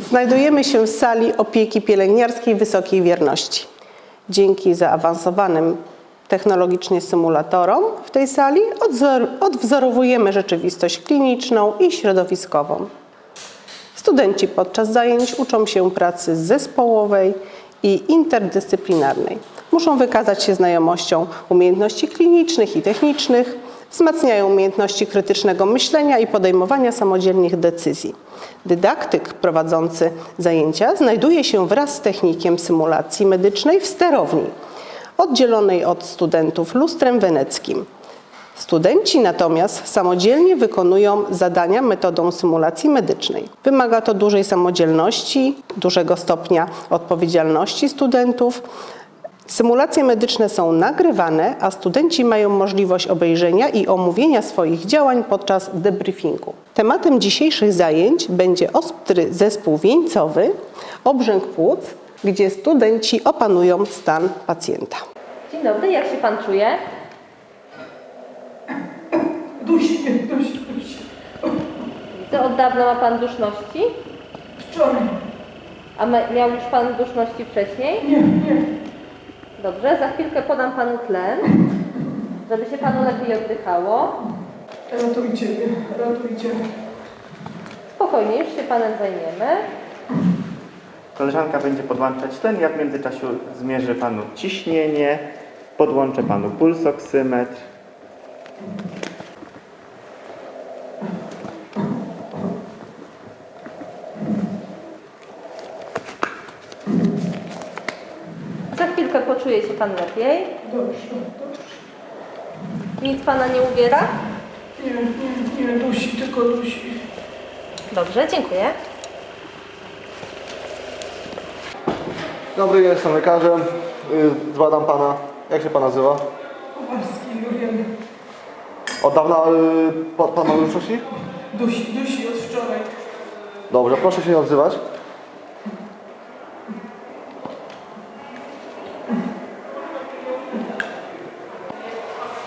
Znajdujemy się w sali opieki pielęgniarskiej wysokiej wierności. Dzięki zaawansowanym technologicznie symulatorom w tej sali odwzorowujemy rzeczywistość kliniczną i środowiskową. Studenci podczas zajęć uczą się pracy zespołowej i interdyscyplinarnej. Muszą wykazać się znajomością umiejętności klinicznych i technicznych, wzmacniają umiejętności krytycznego myślenia i podejmowania samodzielnych decyzji. Dydaktyk prowadzący zajęcia znajduje się wraz z technikiem symulacji medycznej w sterowni, oddzielonej od studentów lustrem weneckim. Studenci natomiast samodzielnie wykonują zadania metodą symulacji medycznej. Wymaga to dużej samodzielności, dużego stopnia odpowiedzialności studentów. Symulacje medyczne są nagrywane, a studenci mają możliwość obejrzenia i omówienia swoich działań podczas debriefingu. Tematem dzisiejszych zajęć będzie ostry zespół wieńcowy, obrzęk płuc, gdzie studenci opanują stan pacjenta. Dzień dobry, jak się Pan czuje? Dusi dusi, dusi. Widzę, od dawna ma Pan duszności, Wczoraj. a ma- miał już Pan duszności wcześniej? Nie, nie. Dobrze, za chwilkę podam Panu tlen, żeby się Panu lepiej oddychało. Ratujcie mnie, ratujcie. Spokojnie, już się Panem zajmiemy. Koleżanka będzie podłączać tlen, ja w międzyczasie zmierzę panu ciśnienie, podłączę panu pulsoksymetr. Za chwilkę poczuje się Pan lepiej. Dobrze, dobrze. Nic Pana nie uwiera? Nie, nie, nie, dusi, tylko dusi. Dobrze, dziękuję. Dobry, jestem lekarzem. Y, Zbadam pana. Jak się pan nazywa? Kowalski, Julian. Od dawna y, pa- pan ma duszności? Dusi, dusi od wczoraj. Dobrze, proszę się nie odzywać.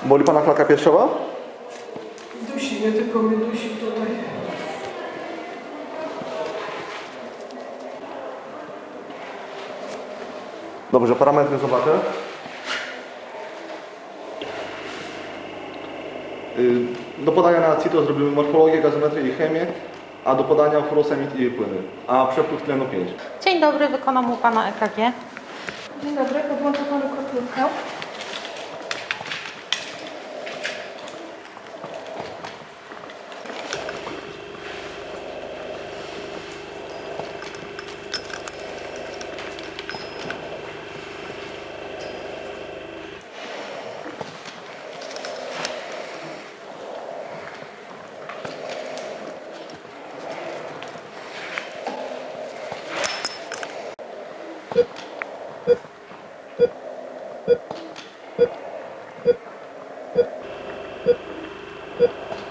Boli pana klaka piersiowa? Dusi mnie, tylko mnie dusi tutaj. Dobrze, parametry zobaczę. Y, Do podania na CITO zrobimy morfologię, gazometrię i chemię, a do podania furosemid i płyny, a przepływ tlenu 5. Dzień dobry, wykonam u Pana EKG. Dzień dobry, podłączę panu kotlówkę. Thank you.